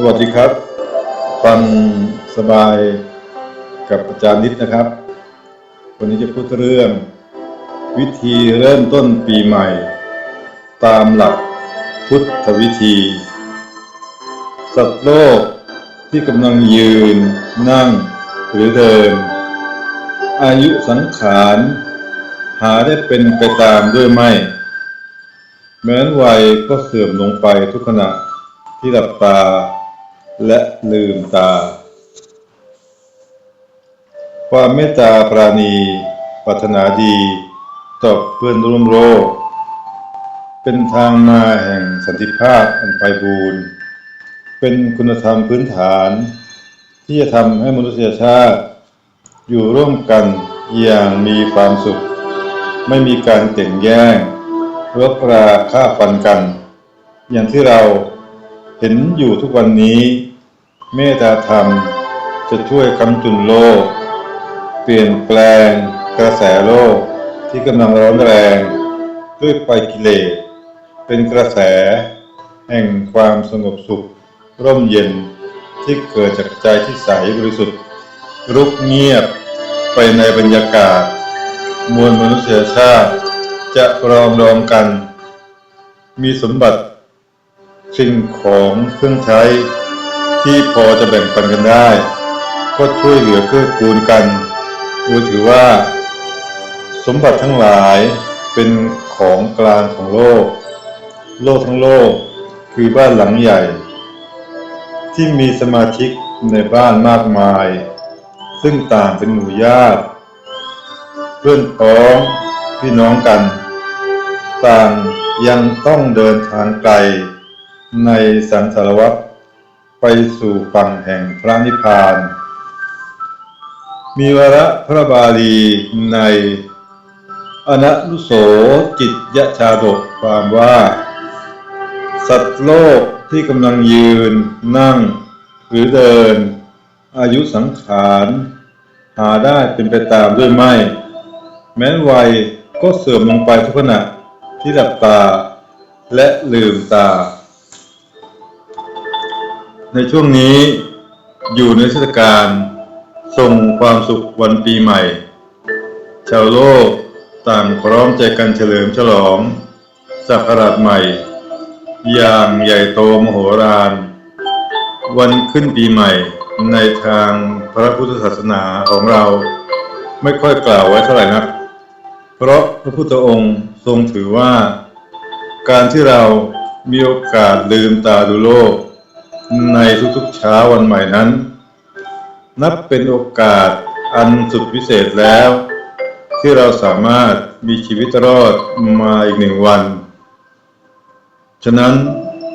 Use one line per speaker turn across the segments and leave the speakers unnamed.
สวัสดีครับ ฟังสบายกับอาจารย์นิดนะครับ วันนี้จะพูดเรื่อง วิธีเริ่มต้นปีใหม่ ตามหลักพุทธวิธี สัตว์โลกที่กำลังยืน นั่งหรือเดิน อายุสังขาร หาได้เป็นไปตามด้วยไม่ แม้นวัยก็เสื่อมลงไปทุกขณะที่หลับตา และลืมตา ความเมตตาปราณีปรารถนาดีต่อเพื่อนร่วมโลก เป็นทางมาแห่งสันติภาพอันไพบูรณ์เป็นคุณธรรมพื้นฐาน ที่จะทำให้มนุษยชาติ อยู่ร่วมกันอย่างมีความสุข ไม่มีการแต่งแย่งรบราฆ่าฟันกัน อย่างที่เราเห็นอยู่ทุกวันนี้ เมตตาธรรมจะช่วยกำจุนโลก เปลี่ยนแปลงกระแสโลกที่กำลังร้อนแรงด้วยไฟกิเลสเป็นกระแส แห่งความสงบสุข ร่มเย็นที่เกิดจากใจที่ใสบริสุทธิ์ รุกเงียบไปในบรรยากาศ มวลมนุษยชาติ จะปรองดองกัน มีสมบัติสิ่งของเครื่องใช้ ที่พอจะแบ่งปันกันได้ ก็ช่วยเหลือเกื้อกูลกันโดยถือว่า สมบัติทั้งหลายเป็นของกลางของโลก โลกทั้งโลกคือบ้านหลังใหญ่ ที่มีสมาชิกในบ้านมากมาย ซึ่งต่างเป็นหมู่ญาติ เพื่อนพ้องพี่น้องกัน ต่างยังต้องเดินทางไกลในสังสารวัฏ ไปสู่ฝั่งแห่งพระนิพพาน มีวระพระบาลีในอนันุโสจิตยชาดกความว่า สัตว์โลกที่กำลังยืน นั่ง หรือเดิน อายุสังขารหาได้เป็นไปตามด้วยไม่ แม้นวัยก็เสื่อมลงไปทุกขณะที่หลับตา และลืมตา ในช่วงนี้อยู่ในเทศกาลส่งความสุขวันปีใหม่ ชาวโลกต่างพร้อมใจกันเฉลิมฉลองศักราชใหม่ อย่างใหญ่โตมโหฬารวันขึ้นปีใหม่ในทางพระพุทธศาสนาของเราไม่ค่อยกล่าวไว้เท่าไหร่นัก เพราะพระพุทธองค์ทรงถือว่า การที่เรามีโอกาสลืมตาดูโลก ในทุกๆเช้าวันใหม่นั้น นับเป็นโอกาสอันสุดพิเศษแล้ว ที่เราสามารถมีชีวิตรอดมาอีกหนึ่งวัน ฉะนั้น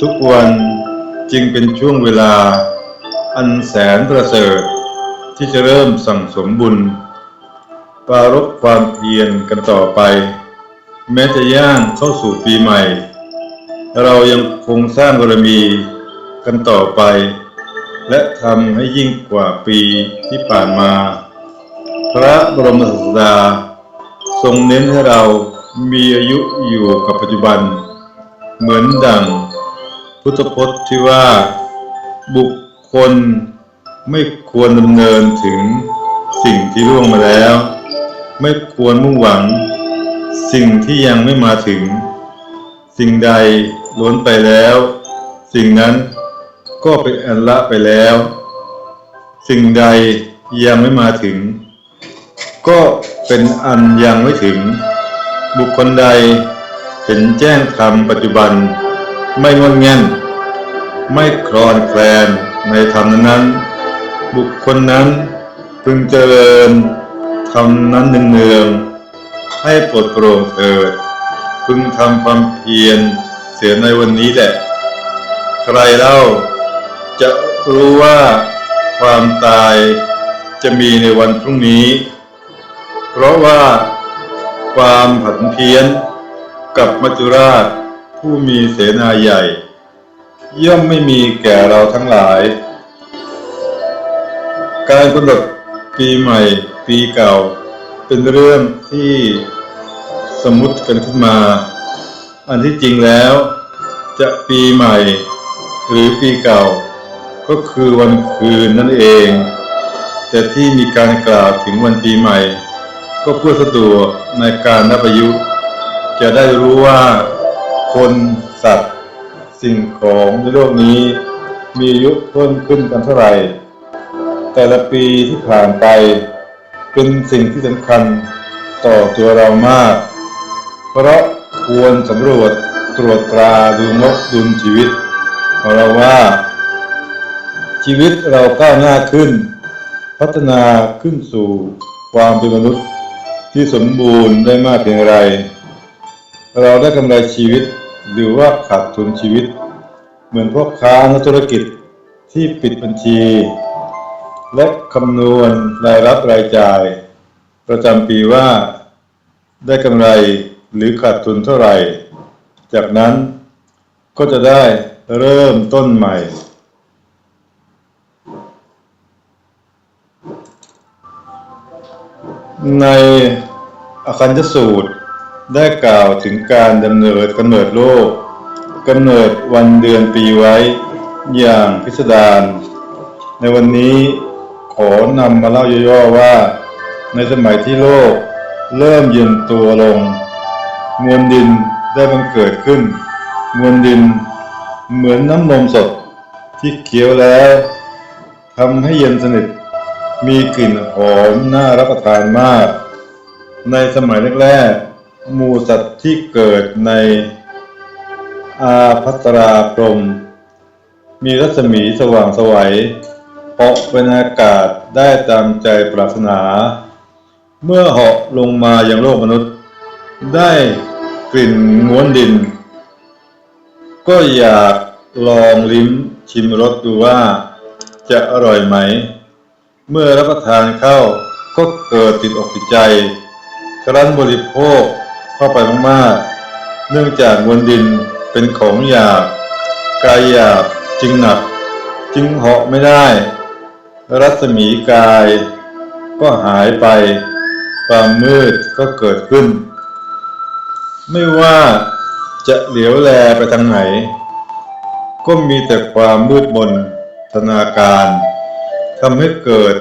ทุกวันจึงเป็นช่วงเวลา อันแสนประเสริฐที่จะเริ่มสั่งสมบุญปรารบความเพียรกันต่อไป แม้จะย่างเข้าสู่ปีใหม่ เรายังคงสร้างบารมี กันต่อไป และทำให้ยิ่งกว่าปีที่ผ่านมา พระบรมศาสดา ทรงเน้นให้เรามีอายุอยู่กับปัจจุบัน เหมือนดัง พุทธพจน์ที่ว่า บุคคลไม่ควรดำเนินถึงสิ่งที่ล่วงมาแล้ว ไม่ควรมุ่งหวัง สิ่งที่ยังไม่มาถึง สิ่งใดล้วนไปแล้ว สิ่งนั้น ก็เป็นอันละไปแล้ว สิ่งใดยังไม่มาถึง ก็เป็นอันยังไม่ถึง บุคคลใดเห็นแจ้งธรรมปัจจุบัน ไม่งอนแง่นไม่คลอนแคลนในธรรมนั้น บุคคลนั้นพึงเจริญธรรมนั้นเนืองๆให้ปลดโปร่งเถิด พึงทำความเพียรเสียในวันนี้แหละ ใครเล่า จะรู้ว่าความตายจะมีในวันพรุ่งนี้ เพราะว่าความผันเพี้ยนกับมัจจุราชผู้มีเสนาใหญ่ ย่อมไม่มีแก่เราทั้งหลาย การกำหนดปีใหม่ปีเก่า เป็นเรื่องที่สมมุติกันขึ้นมา อันที่จริงแล้ว จะปีใหม่หรือปีเก่า ก็คือวันคืนนั่นเอง แต่ที่มีการกล่าวถึงวันปีใหม่ ก็เพื่อสะดวกในการนับอายุจะได้รู้ว่าคนสัตว์ สิ่งของในโลกนี้ มีอายุเพิ่มขึ้นกันเท่าไหร่ แต่ละปีที่ผ่านไป เป็นสิ่งที่สำคัญต่อตัวเรามาก เพราะควรสำรวจตรวจตราดูงบดุลชีวิตของเราว่า ชีวิตเราก้าวหน้าขึ้น พัฒนาขึ้นสู่ความเป็นมนุษย์ที่สมบูรณ์ได้มากเพียงไร เราได้กำไรชีวิตหรือว่าขาดทุนชีวิต เหมือนพ่อค้านักธุรกิจที่ปิดบัญชี และคำนวณรายรับรายจ่าย ประจำปีว่าได้กำไรหรือขาดทุนเท่าไหร่ จากนั้นก็จะได้เริ่มต้นใหม่ ในอคัญญสูตรได้กล่าวถึงการดำเนินกำเนิดโลกกำเนิดวันเดือนปีไว้อย่างพิสดารในวันนี้ขอนำมาเล่าย่อๆว่า ในสมัยที่โลกเริ่มเย็นตัวลง มวลดินได้บังเกิดขึ้น มวลดินเหมือนน้ำนมสดที่เคี้ยวแล้วทำให้เย็นสนิท มีกลิ่นหอมน่ารับประทานมาก ในสมัยแรกๆ มูสัตว์ที่เกิดในอาพัตราพรม มีรัศมีสว่างสวัยเปาะเป็นอากาศได้ตามใจปรารถนา เมื่อเหาะลงมาอยังโลกมนุษย์ ได้กลิ่นม้วนดิน ก็อยากลองลิ้มชิมรสดูว่าจะอร่อยไหม เมื่อรับประทานเข้าก็เกิดติดอกติดใจ ครั้นบริโภคเข้าไปมากๆ เนื่องจากมวลดินเป็นของหยาบกายหยาบจึงหนัก จึงเหาะไม่ได้ รัศมีกาย ก็หายไป ความมืดก็เกิดขึ้น ไม่ว่าจะเหลียวแลไปทางไหน ก็มีแต่ความมืดมนธนาการ ทำให้เกิด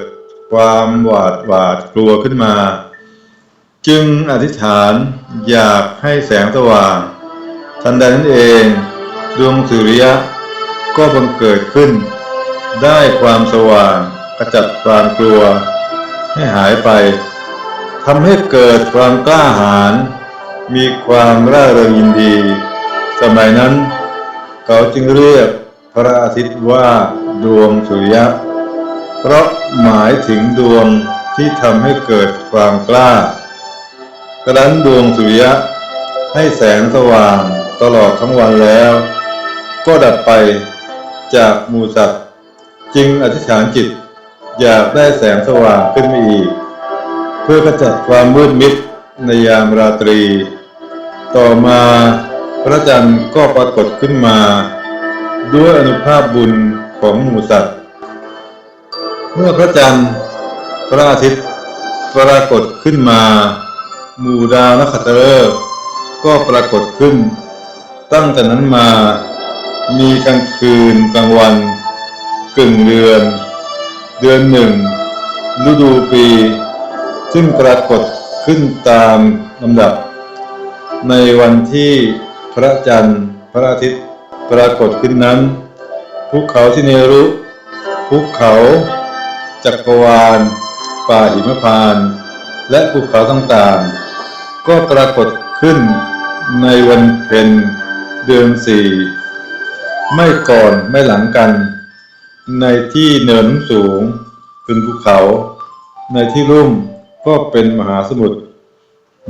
ความหวาดหวาดกลัวขึ้นมา จึงอธิษฐานอยากให้แสงสว่าง ทันใดนั้นเอง ดวงสุริยะก็บังเกิดขึ้น ได้ความสว่างกระจัดความกลัว ให้หายไปทำให้เกิดความกล้าหาญมีความร่าเริงยินดี สมัยนั้น เขาจึงเรียกพระอาทิตย์ว่าดวงสุริยะ เพราะหมายถึงดวงที่ทำให้เกิดความกล้า กระนั้นดวงสุริยะให้แสงสว่างตลอดทั้งวันแล้ว ก็ดับไปจากหมูสัตว์จึงอธิษฐานจิต อยากได้แสงสว่างขึ้นมาอีก เพื่อกระจัดความมืดมิดในยามราตรี ต่อมาพระจันทร์ก็ปรากฏขึ้นมา ด้วยอนุภาพบุญของหมูสัตว์ เมื่อพระจันทร์พระอาทิตย์ปรากฏขึ้นมาหมู่ดาวนักขัตฤกษ์ก็ปรากฏขึ้น ตั้งแต่นั้นมามีกลางคืนกลางวัน กึ่งเดือน เดือนหนึ่งฤดูปี ซึ่งปรากฏขึ้นตามลำดับ ในวันที่พระจันทร์พระอาทิตย์ปรากฏขึ้นนั้นภูเขาที่เนรุภูเขา จักรวาล ป่าหิมพานต์และภูเขาต่างๆ ก็ปรากฏขึ้นในวันเพ็ญเดือนสี่ไม่ก่อนไม่หลังกัน ในที่เนินสูงเป็นภูเขา ในที่รุ่มก็เป็นมหาสมุทร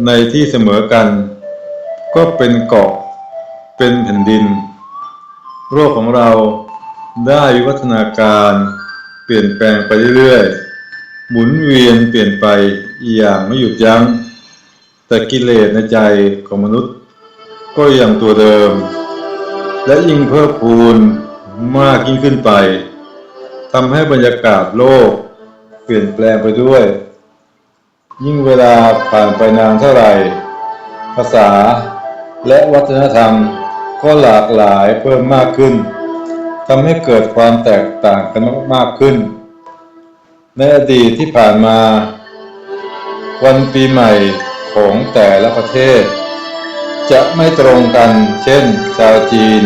ในที่เสมอกัน ก็เป็นเกาะเป็นแผ่นดินโลกของเราได้วิวัฒนาการ ลี่ยนแปลงไปเรื่อยๆ หมุนเวียนเปลี่ยนไปอย่างไม่หยุดยัง้ง แต่กิเลสในใจของมนุษย์ ก็ยังตัวเดิม และยิ่งเพิ่มพูนมากยิ่งขึ้นไปทำให้บรรยากาศโลก เปลี่ยนแปลงไปด้วย ยิ่งเวลาผ่านไปนานเท่าไหร่ ภาษาและวัฒนธรรมก็หลากหลายเพิ่มมากขึ้น ทำให้เกิดความแตกต่างกันมากๆขึ้น ในอดีตที่ผ่านมา วันปีใหม่ของแต่ละประเทศ จะไม่ตรงกัน เช่น ชาวจีน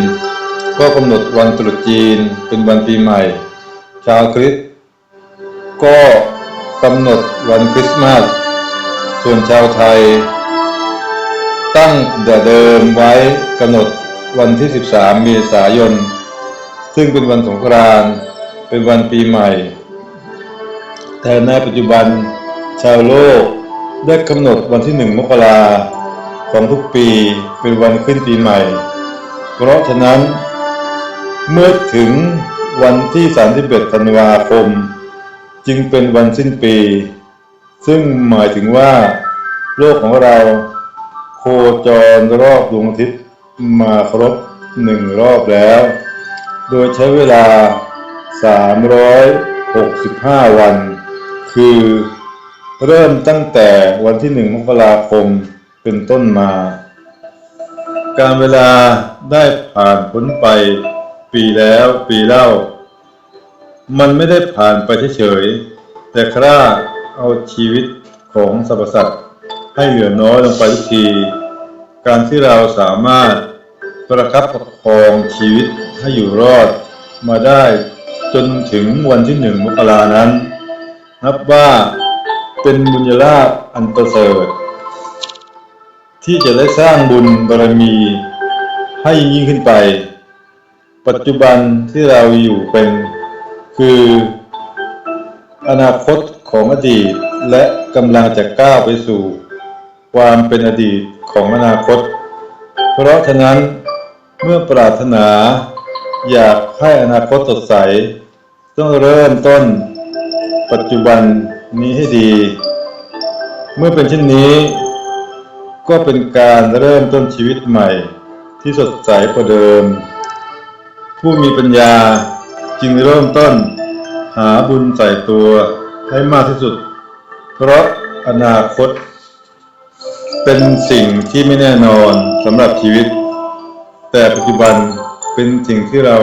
ก็กำหนดวันตรุษจีนเป็นวันปีใหม่ ชาวคริสต์ก็กำหนดวันคริสต์มาส ส่วนชาวไทย ตั้งแต่เดิมไว้กำหนดวันที่ 13 เมษายน ซึ่งเป็นวันสงกรานต์เป็นวันปีใหม่ แต่ในปัจจุบันชาวโลกได้กำหนดวันที่หนึ่งมกราของทุกปีเป็นวันขึ้นปีใหม่ เพราะฉะนั้น เมื่อถึงวันที่ 31 ธันวาคม จึงเป็นวันสิ้นปี ซึ่งหมายถึงว่า โลกของเรา โคจรรอบดวงอาทิตย์มาครบหนึ่งรอบแล้ว โดยใช้เวลา 365 วัน คือ เริ่มตั้งแต่วันที่หนึ่งมกราคมเป็นต้นมา การเวลาได้ผ่านพ้นไปปีแล้วปีเล่า มันไม่ได้ผ่านไปเฉยๆแต่คร่าเอาชีวิตของสรรพสัตว์ให้เหลือน้อยลงไปทุกที การที่เราสามารถประคับประคองชีวิต ให้อยู่รอดมาได้จนถึงวันที่หนึ่งมกรานั้น นับว่าเป็นบุญญาลาภอันประเสริฐ ที่จะได้สร้างบุญบารมีให้ยิ่งขึ้นไป ปัจจุบันที่เราอยู่เป็น คือ อนาคตของอดีตและกำลังจะก้าวไปสู่ ความเป็นอดีตของอนาคต เพราะฉะนั้นเมื่อปรารถนา อยากให้อนาคตสดใส ต้องเริ่มต้น ปัจจุบันนี้ให้ดี เมื่อเป็นเช่นนี้ ก็เป็นการเริ่มต้นชีวิตใหม่ ที่สดใสกว่าเดิม ผู้มีปัญญาจึงเริ่มต้น หาบุญใส่ตัวให้มากที่สุด เพราะอนาคต เป็นสิ่งที่ไม่แน่นอนสำหรับชีวิต แต่ปัจจุบัน เป็นสิ่งที่เรา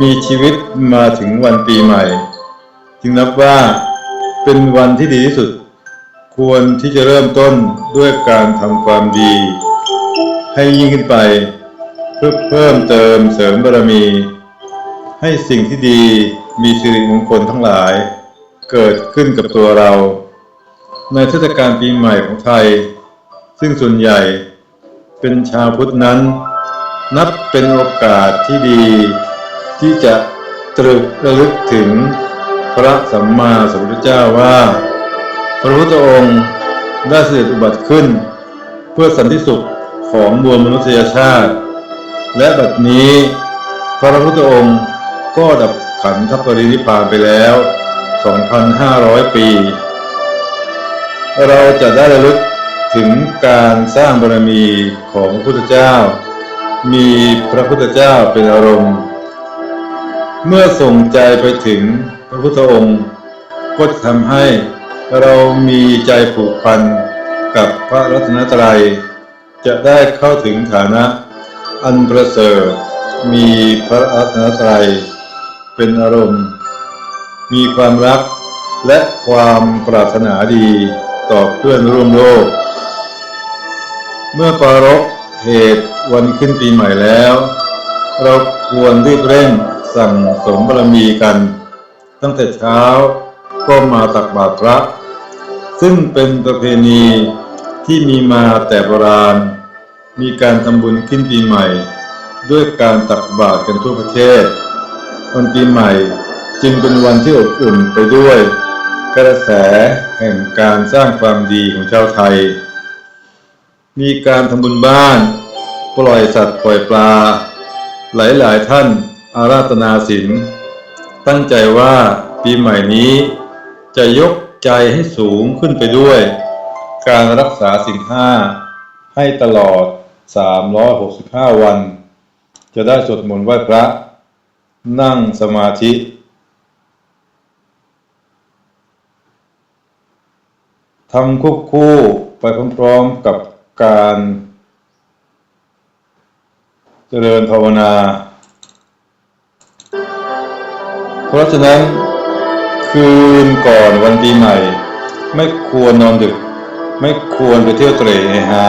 มีชีวิตมาถึงวันปีใหม่ จึงนับว่าเป็นวันที่ดีที่สุด ควรที่จะเริ่มต้นด้วยการทำความดี ให้ยิ่งขึ้นไป เพื่อเพิ่มเติมเสริมบารมี ให้สิ่งที่ดีมีสิริมงคลทั้งหลาย เกิดขึ้นกับตัวเรา ในเทศกาลปีใหม่ของไทย ซึ่งส่วนใหญ่เป็นชาวพุทธนั้น นับเป็นโอกาสที่ดี ที่จะตรึกระลึกถึงพระสัมมาสัมพุทธเจ้าว่า พระพุทธองค์ได้เสด็จอุบัติขึ้น เพื่อสันติสุขของมวลมนุษยชาติ และบัดนี้ พระพุทธองค์ก็ดับขันธปรินิพพานไปแล้ว 2,500 ปี เราจะได้ระลึกถึงการสร้างบารมีของพระพุทธเจ้า มีพระพุทธเจ้าเป็นอารมณ์ เมื่อส่งใจไปถึงพระพุทธองค์ ก็จะทำให้เรามีใจผูกพันกับพระรัตนตรัย จะได้เข้าถึงฐานะ อันประเสริฐมีพระรัตนตรัย เป็นอารมณ์ มีความรักและความปรารถนาดีต่อเพื่อนร่วมโลก เมื่อปรารบ เหตุวันขึ้นปีใหม่แล้ว เราควรรีบเร่งสั่งสมบารมีกัน ตั้งแต่เช้าก็มาตักบาตรพระซึ่งเป็นประเพณีที่มีมาแต่โบราณ มีการทำบุญขึ้นปีใหม่ ด้วยการตักบาตรกันทั่วประเทศ วันปีใหม่จึงเป็นวันที่อบอุ่นไปด้วย กระแสแห่งการสร้างความดีของชาวไทย มีการทำบุญบ้าน ปล่อยสัตว์ปล่อยปลา หลายๆท่านอาราธนาศีลตั้งใจว่าปีใหม่นี้ จะยกใจให้สูงขึ้นไปด้วย การรักษาศีลห้าให้ตลอด 365 วัน จะได้สวดมนต์ไหว้พระ นั่งสมาธิทำควบคู่ไปพร้อมๆกับ การเจริญภาวนา เพราะฉะนั้นคืนก่อนวันปีใหม่ ไม่ควรนอนดึก ไม่ควรไปเที่ยวเตร่เฮฮา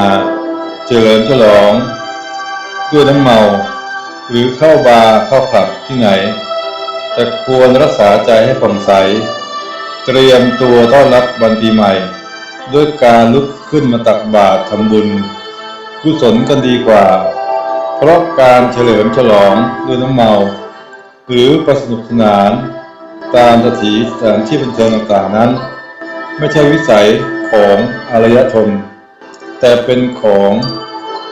เฉลิมฉลอง ด้วยน้ำเมา หรือเข้าบาร์เข้าคลับที่ไหน แต่ควรรักษาใจให้ผ่องใส เตรียมตัวต้อนรับวันปีใหม่ ด้วยการลุกขึ้นมาตักบาตรทำบุญ กุศลกันดีกว่า เพราะการเฉลิมฉลองด้วยน้ำเมา หรือประสนุกสนาน ตามสถานสถานที่บันเทิงต่างๆนั้น ไม่ใช่วิสัยของอารยชน แต่เป็นของ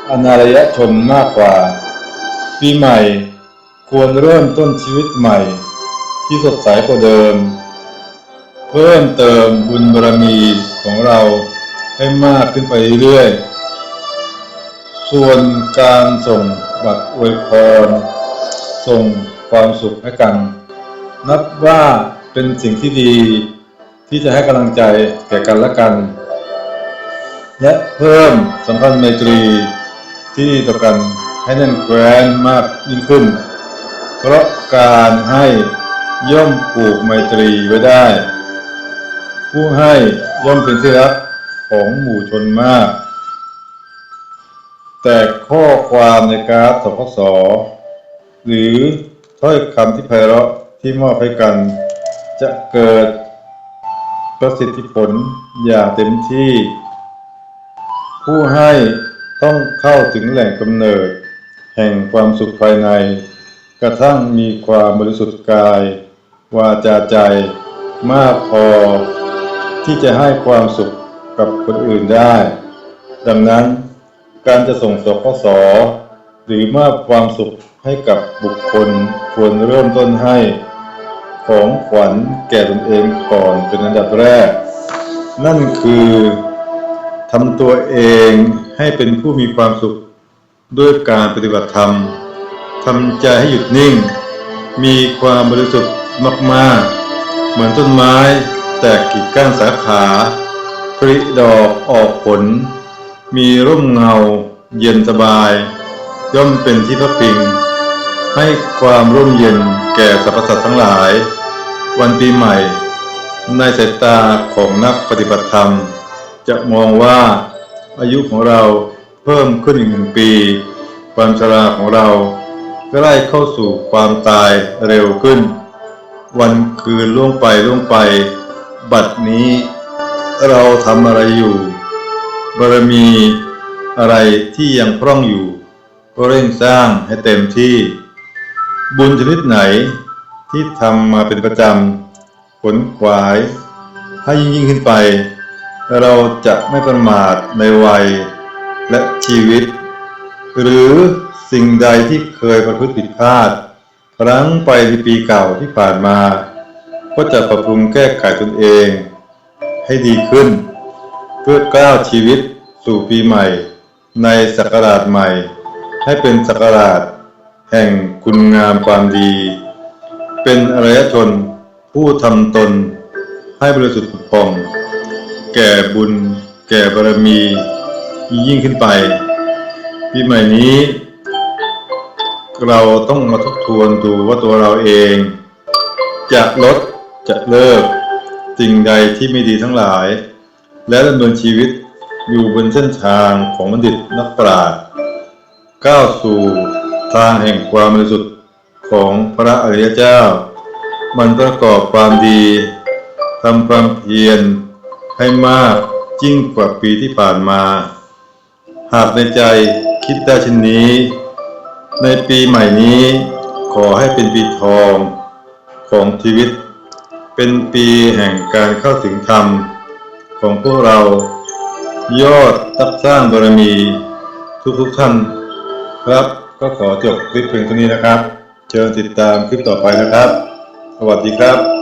อนารยชนมากกว่า ปีใหม่ควรเริ่มต้นชีวิตใหม่ ที่สดใสกว่าเดิม เพิ่มเติมบุญบารมี ของเราให้มากขึ้นไปเรื่อย ส่วนการส่งบัตรอวยพร ส่งความสุขให้กัน นับว่าเป็นสิ่งที่ดีที่จะให้กำลังใจแก่กันและกัน และเพิ่มสัมพันธ์ไมตรีที่ดีต่อกันให้แน่นแฟ้นมากยิ่งขึ้น เพราะการให้ย่อมปลูกไมตรีไว้ได้ ผู้ให้ ย่อมเป็นที่รักของหมู่ชนมาก แต่ข้อความในการสพสหรือถ้อยคำที่ไพเราะที่มอบให้กัน จะเกิดประสิทธิผลอย่างเต็มที่ ผู้ให้ต้องเข้าถึงแหล่งกำเนิด แห่งความสุขภายใน กระทั่งมีความบริสุทธิ์กาย วาจาใจมากพอ ที่จะให้ความสุขกับคนอื่นได้ ดังนั้นการจะส่งสพสหรือมอบความสุขให้กับบุคคลควรเริ่มต้นให้ ของขวัญแก่ตนเองก่อนเป็นอันดับแรก นั่นคือทำตัวเองให้เป็นผู้มีความสุขด้วยการปฏิบัติธรรมทำใจให้หยุดนิ่ง มีความบริสุทธิ์มาก ๆ เหมือนต้นไม้ แตกกิ่งก้านสาขาผลิดอกออกผล มีร่มเงา เย็นสบาย ย่อมเป็นที่พักพิง ให้ความร่มเย็นแก่สรรพสัตว์ทั้งหลาย วันปีใหม่ ในสายตาของนักปฏิบัติธรรม จะมองว่าอายุของเราเพิ่มขึ้นอีกหนึ่งปี ความชราของเราใกล้เข้าสู่ความตายเร็วขึ้น วันคืนล่วงไปล่วงไป บัดนี้ เราทำอะไรอยู่ บารมีอะไรที่ยังพร่องอยู่ ก็เร่งสร้างให้เต็มที่ บุญชนิดไหนที่ทำมาเป็นประจำขนขวายให้ยิ่งยิ่งขึ้นไป เราจะไม่ประมาทในวัยและชีวิต หรือสิ่งใดที่เคยประพฤติผิดพลาด ครั้งไปในปีเก่าที่ผ่านมา ก็จะปรับปรุงแก้ไขตนเอง ให้ดีขึ้น เพื่อก้าวชีวิตสู่ปีใหม่ ในศักราชใหม่ ให้เป็นศักราช แห่งคุณงามความดี เป็นอรยชนผู้ทำตน ให้บริสุทธิ์ผุดผ่อง แก่บุญ แก่บารมี ยิ่งขึ้นไป ปีใหม่นี้ เราต้องมาทบทวนดูว่าตัวเราเองจะลด จะเลิกสิ่งใดที่ไม่ดีทั้งหลาย และดำเนินชีวิตอยู่บนเส้นทางของบัณฑิตนักปราชญ์ก้าวสู่ทางแห่งความบริสุทธิ์ของพระอริยเจ้า มันประกอบความดีทำความเพียรให้มากยิ่งกว่าปีที่ผ่านมา หากในใจคิดได้เช่นนี้ ในปีใหม่นี้ขอให้เป็นปีทองของชีวิต เป็นปีแห่งการเข้าถึงธรรมของพวกเรา ยอดตักสร้างบารมีทุกๆท่านครับก็ขอจบคลิปเพียงเท่านี้นะครับ เชิญติดตามคลิปต่อไปนะครับ สวัสดีครับ